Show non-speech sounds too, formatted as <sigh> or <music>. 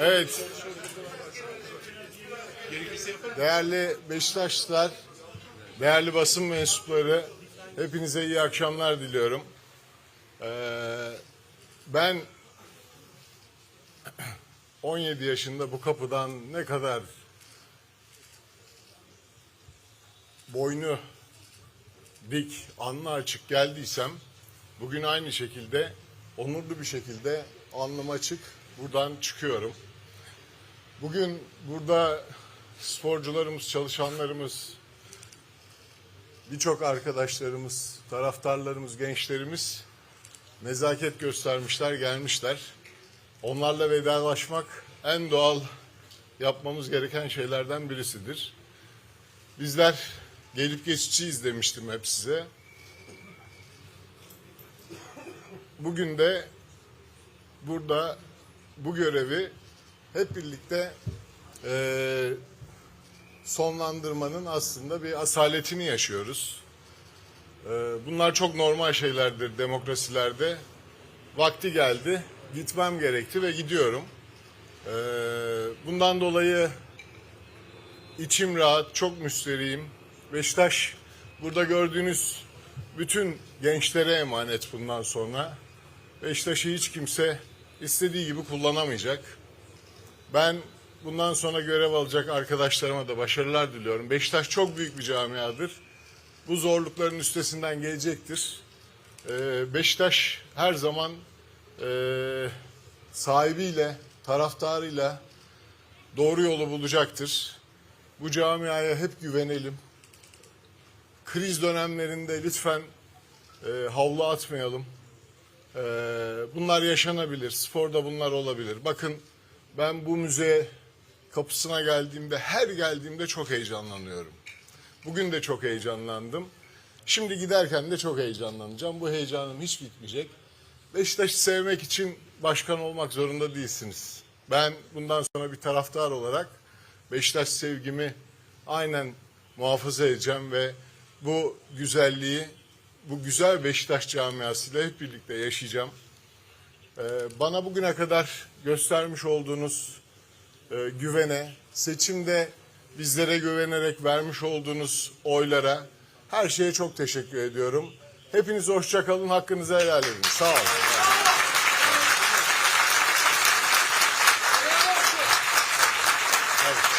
Evet. Değerli Beşiktaşlılar, değerli basın mensupları, hepinize iyi akşamlar diliyorum. Ee, ben <clears throat> 17 yaşında bu kapıdan ne kadar boynu dik, alnı açık geldiysem bugün aynı şekilde onurlu bir şekilde alnım açık buradan çıkıyorum. Bugün burada sporcularımız, çalışanlarımız, birçok arkadaşlarımız, taraftarlarımız, gençlerimiz nezaket göstermişler, gelmişler. Onlarla vedalaşmak en doğal yapmamız gereken şeylerden birisidir. Bizler gelip geçiciyiz demiştim hep size. Bugün de burada bu görevi hep birlikte eee, sonlandırmanın aslında bir asaletini yaşıyoruz. Eee, bunlar çok normal şeylerdir demokrasilerde. Vakti geldi, gitmem gerekti ve gidiyorum. Eee, bundan dolayı içim rahat, çok müsterihim. Beşiktaş burada gördüğünüz bütün gençlere emanet bundan sonra. Beşiktaş'ı hiç kimse istediği gibi kullanamayacak. Ben bundan sonra görev alacak arkadaşlarıma da başarılar diliyorum. Beşiktaş çok büyük bir camiadır. Bu zorlukların üstesinden gelecektir. Ee, Beşiktaş her zaman e, sahibiyle, taraftarıyla doğru yolu bulacaktır. Bu camiaya hep güvenelim. Kriz dönemlerinde lütfen e, havlu atmayalım. E, bunlar yaşanabilir. Sporda bunlar olabilir. Bakın ben bu müze kapısına geldiğimde, her geldiğimde çok heyecanlanıyorum. Bugün de çok heyecanlandım. Şimdi giderken de çok heyecanlanacağım. Bu heyecanım hiç bitmeyecek. Beşiktaş'ı sevmek için başkan olmak zorunda değilsiniz. Ben bundan sonra bir taraftar olarak Beşiktaş sevgimi aynen muhafaza edeceğim ve bu güzelliği, bu güzel Beşiktaş camiasıyla hep birlikte yaşayacağım. Ee, bana bugüne kadar göstermiş olduğunuz e, güvene, seçimde bizlere güvenerek vermiş olduğunuz oylara her şeye çok teşekkür ediyorum. Hepiniz hoşça kalın, hakkınızı helal edin. Sağ olun. Evet.